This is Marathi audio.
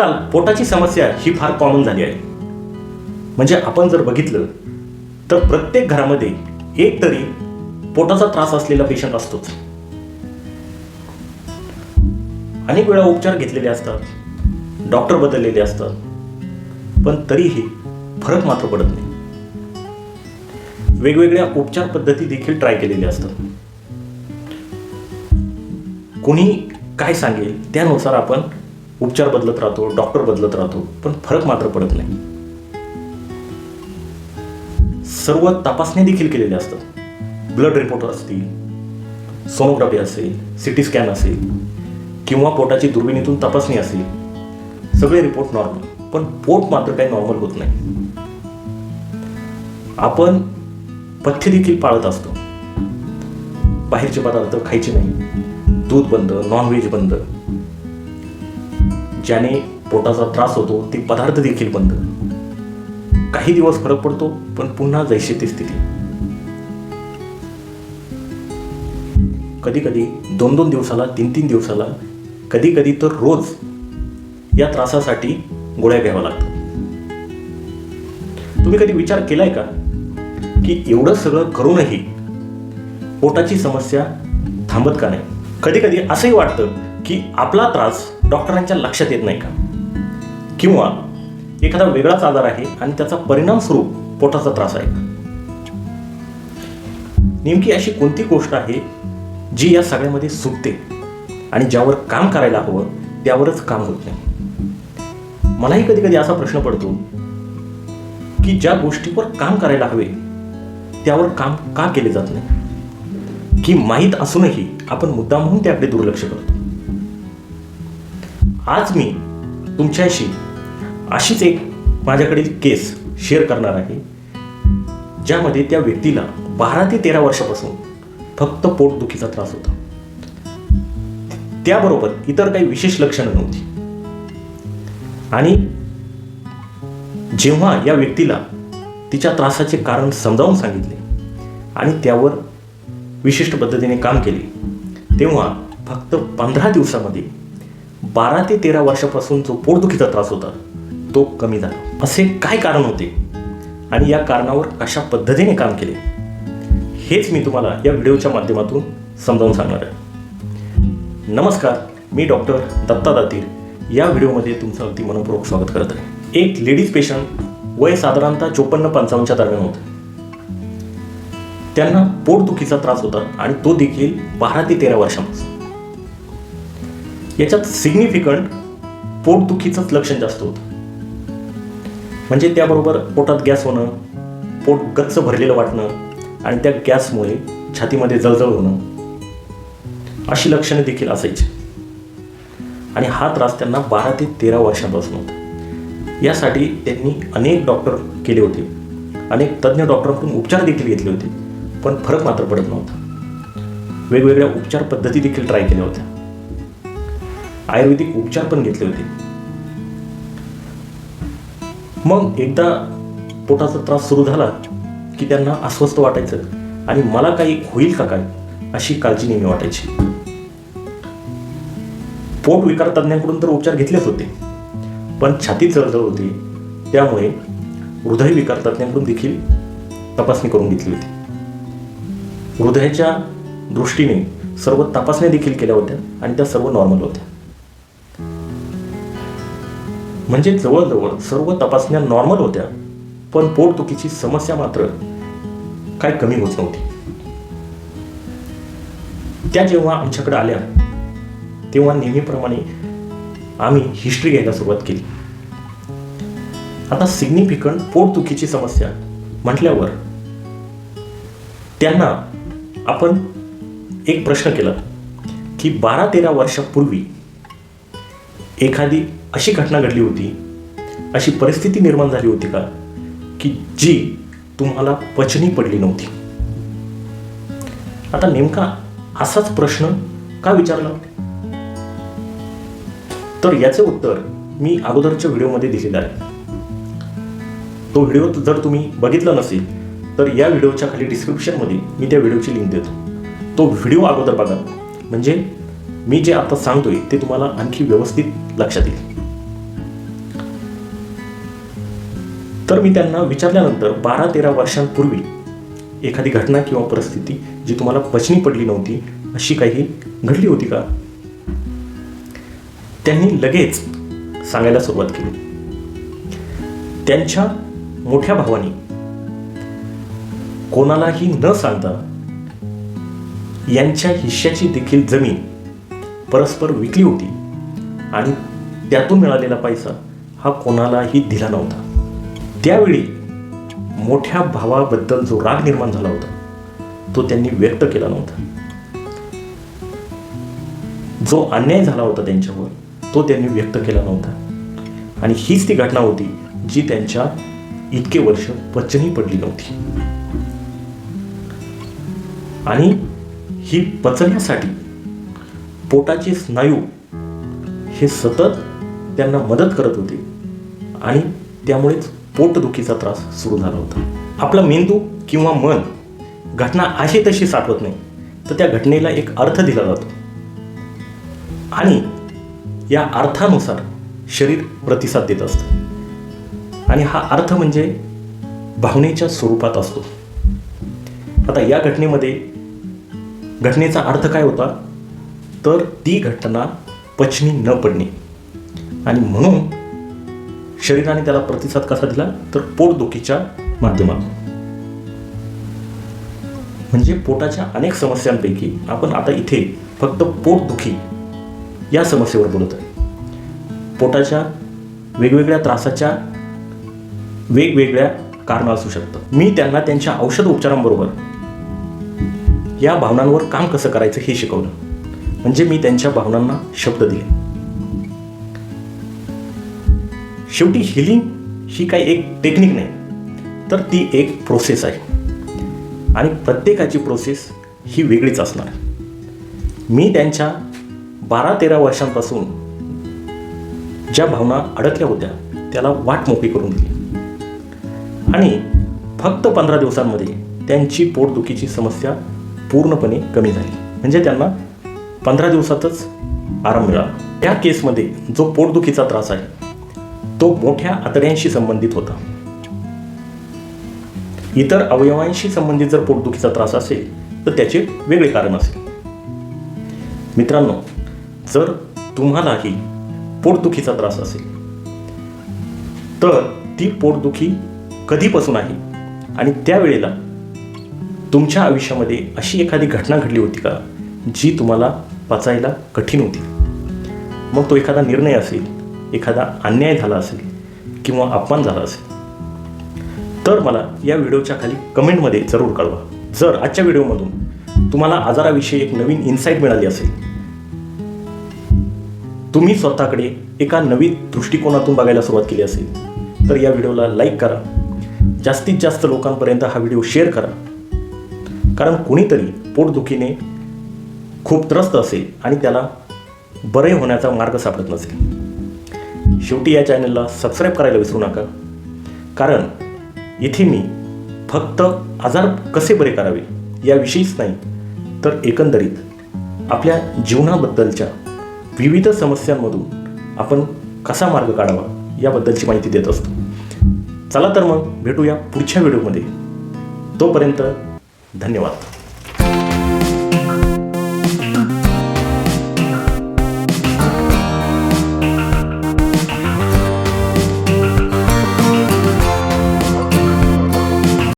आजकाल पोटाची समस्या ही फार कॉमन झाली आहे. म्हणजे आपण जर बघितलं तर प्रत्येक घरामध्ये एक तरी पोटाचा त्रास असलेला पेशंट असतोच. अनेक वेळा उपचार घेतलेले असतात डॉक्टर बदललेले असतात पण तरीही फरक मात्र पडत नाही. वेगवेगळ्या उपचार पद्धती देखील ट्राय केलेल्या असतात. कोणी काय सांगेल त्यानुसार आपण उपचार बदलत राहतो डॉक्टर बदलत राहतो पण फरक मात्र पडत नाही. सर्व तपासण्या देखील केलेल्या असतात. ब्लड रिपोर्ट असतील सोनोग्राफी असेल सिटी स्कॅन असेल किंवा पोटाची दुर्बिणीतून तपासणी असेल सगळे रिपोर्ट नॉर्मल पण पोट मात्र काही नॉर्मल होत नाही. आपण पथ्य देखील पाळत असतो. बाहेरचे पदार्थ खायचे नाही. दूध बंद नॉनव्हेज बंद. ज्याने पोटाचा त्रास होतो ते पदार्थ देखील बंद. काही दिवस फरक पडतो पण पुन्हा जैशी ती स्थिती. कधी कधी दोन दोन दिवसाला तीन तीन दिवसाला कधी कधी तर रोज या त्रासासाठी गोळ्या घ्याव्या लागतात. तुम्ही कधी विचार केलाय का? की एवढं सगळं करूनही पोटाची समस्या थांबत का नाही? कधी कधी असंही वाटतं की आपला त्रास डॉक्टरांच्या लक्षात येत नाही का? किंवा एखादा वेगळाच आजार आहे आणि त्याचा परिणाम स्वरूप पोटाचा त्रास आहे. नेमकी अशी कोणती गोष्ट आहे जी या सगळ्यामध्ये सुटते आणि ज्यावर काम करायला हवं त्यावरच काम होत नाही? मलाही कधी कधी असा प्रश्न पडतो की ज्या गोष्टीवर काम करायला हवे त्यावर काम का केले जात नाही? की माहीत असूनही आपण मुद्दा म्हणून त्याकडे दुर्लक्ष करतो. आज मी तुमच्याशी अशीच एक माझ्याकडील केस शेअर करणार आहे ज्यामध्ये त्या व्यक्तीला बारा ते तेरा वर्षापासून फक्त पोटदुखीचा त्रास होता. त्याबरोबर इतर काही विशेष लक्षणं नव्हती. आणि जेव्हा या व्यक्तीला तिच्या त्रासाचे कारण समजावून सांगितले आणि त्यावर विशिष्ट पद्धतीने काम केले तेव्हा फक्त पंधरा दिवसामध्ये बारा ते तेरा वर्षापासून जो पोटदुखीचा त्रास होता तो कमी झाला. असे काय कारण होते? आणि या कारणावर कशा पद्धतीने काम केले? हेच मी तुम्हाला या व्हिडिओच्या माध्यमातून समजावून सांगणार आहे. नमस्कार मी डॉक्टर दत्ता दातीर. या व्हिडिओमध्ये तुमचं अगदी मनपूर्वक स्वागत करत आहे. एक लेडीज पेशंट वय साधारणतः चोपन्न पंचावन्नच्या दरम्यान होतं. त्यांना पोटदुखीचा त्रास होता आणि तो देखील बारा ते तेरा वर्षांपासून. याच्यात सिग्निफिकंट पोटदुखीचंच लक्षण जास्त होतं. म्हणजे त्याबरोबर पोटात गॅस होणं पोट गच्च भरलेलं वाटणं आणि त्या गॅसमुळे छातीमध्ये जळजळ होणं अशी लक्षणं देखील असायची. आणि हा त्रास त्यांना बारा ते तेरा वर्षांपासून होता. यासाठी त्यांनी अनेक डॉक्टर केले होते. अनेक तज्ज्ञ डॉक्टरांकडून उपचार देखील घेतले होते. पण फरक मात्र पडत नव्हता. वेगवेगळ्या उपचार पद्धती देखील ट्राय केल्या होत्या. आयुर्वेदिक उपचार पण घेतले होते. मग एकदा पोटाचा त्रास सुरू झाला की त्यांना अस्वस्थ वाटायचं आणि मला काही होईल का काय अशी काळजी नेहमी वाटायची. पोट विकार तज्ज्ञांकडून तर उपचार घेतलेच होते. पण छाती जळजळ होती. त्यामुळे हृदय विकार तज्ज्ञांकडून देखील तपासणी करून घेतली होती. हृदयाच्या दृष्टीने सर्व तपासण्या देखील केल्या होत्या आणि त्या सर्व नॉर्मल होत्या. म्हणजे जवळजवळ सर्व तपासण्या नॉर्मल होत्या. पण पोटदुखीची समस्या मात्र काय कमी होत नव्हती. त्या जेव्हा आमच्याकडे आल्या तेव्हा नेहमीप्रमाणे आम्ही हिस्ट्री घ्यायला सुरुवात केली. आता सिग्निफिकंट पोटदुखीची समस्या म्हटल्यावर त्यांना आपण एक प्रश्न केला की बारा तेरा वर्षापूर्वी एखादी अशी घटना घडली होती अशी परिस्थिती निर्माण झाली होती का की जी तुम्हाला पचनी पडली नव्हती? आता नेमका असाच प्रश्न का विचारला तर याचे उत्तर मी अगोदरच्या व्हिडिओमध्ये दिलेलं आहे. तो व्हिडिओ जर तुम्ही बघितला नसेल तर या व्हिडिओच्या खाली डिस्क्रिप्शनमध्ये मी त्या व्हिडिओची लिंक देतो. तो व्हिडिओ अगोदर बघा. म्हणजे मी जे आता सांगतोय ते तुम्हाला आणखी व्यवस्थित लक्षात येईल. तर मी त्यांना विचारल्यानंतर बारा तेरा वर्षांपूर्वी एखादी घटना किंवा परिस्थिती जी तुम्हाला पचनी पडली नव्हती अशी काही घडली होती का? त्यांनी लगेच सांगायला सुरुवात केली. त्यांच्या मोठ्या भावाने कोणालाही न सांगता यांच्या हिश्श्याची देखील जमीन परस्पर विकली होती. आणि त्यातून मिळालेला पैसा हा कोणालाही दिला नव्हता. त्यावेळी मोठ्या भावाबद्दल जो राग निर्माण झाला होता तो त्यांनी व्यक्त केला नव्हता. जो अन्याय झाला होता त्यांच्यावर तो त्यांनी व्यक्त केला नव्हता. आणि हीच ती घटना होती जी त्यांच्या इतके वर्ष पचनी पडली नव्हती. आणि ही पचण्यासाठी पोटाचे स्नायू हे सतत त्यांना मदत करत होते आणि त्यामुळेच पोटदुखीचा त्रास सुरू झाला होता. आपला मेंदू किंवा मन घटना अशी तशी साठवत नाही तर त्या घटनेला एक अर्थ दिला जातो. आणि या अर्थानुसार शरीर प्रतिसाद देत असतं. आणि हा अर्थ म्हणजे भावनेच्या स्वरूपात असतो. आता या घटनेमध्ये घटनेचा अर्थ काय होता? तर ती घटना पचनी न पडणे. आणि म्हणून शरीराने त्याला प्रतिसाद कसा दिला? तर पोटदुखीच्या माध्यमातून. म्हणजे पोटाच्या अनेक समस्यांपैकी आपण आता इथे फक्त पोटदुखी या समस्येवर बोलत आहे. पोटाच्या वेगवेगळ्या त्रासाच्या वेगवेगळ्या कारणं असू शकतात. मी त्यांना त्यांच्या औषध उपचारांबरोबर या भावनांवर काम कसं करायचं हे शिकवलं. म्हणजे मी त्यांच्या भावनांना शब्द दिले. शेवटी हिलिंग ही काही एक टेक्निक नाही तर ती एक प्रोसेस आहे. आणि प्रत्येकाची प्रोसेस ही वेगळीच असणार. मी त्यांच्या बारा तेरा वर्षांपासून ज्या भावना अडकल्या होत्या त्याला वाट मोकळी करून दिली. आणि फक्त पंधरा दिवसांमध्ये त्यांची पोटदुखीची समस्या पूर्णपणे कमी झाली. म्हणजे त्यांना पंधरा दिवसातच आराम मिळाला. त्या केसमध्ये जो पोटदुखीचा त्रास आहे तो मोठ्या आतड्यांशी संबंधित होता. इतर अवयवांशी संबंधित जर पोटदुखीचा त्रास असेल तर त्याचे वेगळे कारण असेल. मित्रांनो जर तुम्हालाही पोटदुखीचा त्रास असेल तर ती पोटदुखी कधीपासून आहे? आणि त्यावेळेला तुमच्या आयुष्यामध्ये अशी एखादी घटना घडली होती का जी तुम्हाला पचायला कठीण होती. मग तो एखादा निर्णय असेल एखादा अन्याय झाला असेल किंवा अपमान झाला असेल. तर मला या व्हिडिओच्या खाली कमेंटमध्ये जरूर कळवा. जर आजच्या व्हिडिओमधून तुम्हाला आजाराविषयी एक नवीन इन्साईट मिळाली असेल तुम्ही स्वतःकडे एका नवीन दृष्टिकोनातून बघायला सुरुवात केली असेल तर या व्हिडिओला लाईक करा. जास्तीत जास्त लोकांपर्यंत हा व्हिडिओ शेअर करा. कारण कोणीतरी पोटदुखीने खूप त्रस्त असेल आणि त्याला बरे होण्याचा मार्ग सापडत नसेल. शेवटी या चॅनलला सबस्क्राईब करायला विसरू नका. कारण इथे मी फक्त आजार कसे बरे करावे याविषयीच नाही तर एकंदरीत आपल्या जीवनाबद्दलच्या विविध समस्यांमधून आपण कसा मार्ग काढावा याबद्दलची माहिती देत असतो. चला तर मग भेटूया पुढच्या व्हिडिओमध्ये तोपर्यंत धन्यवाद.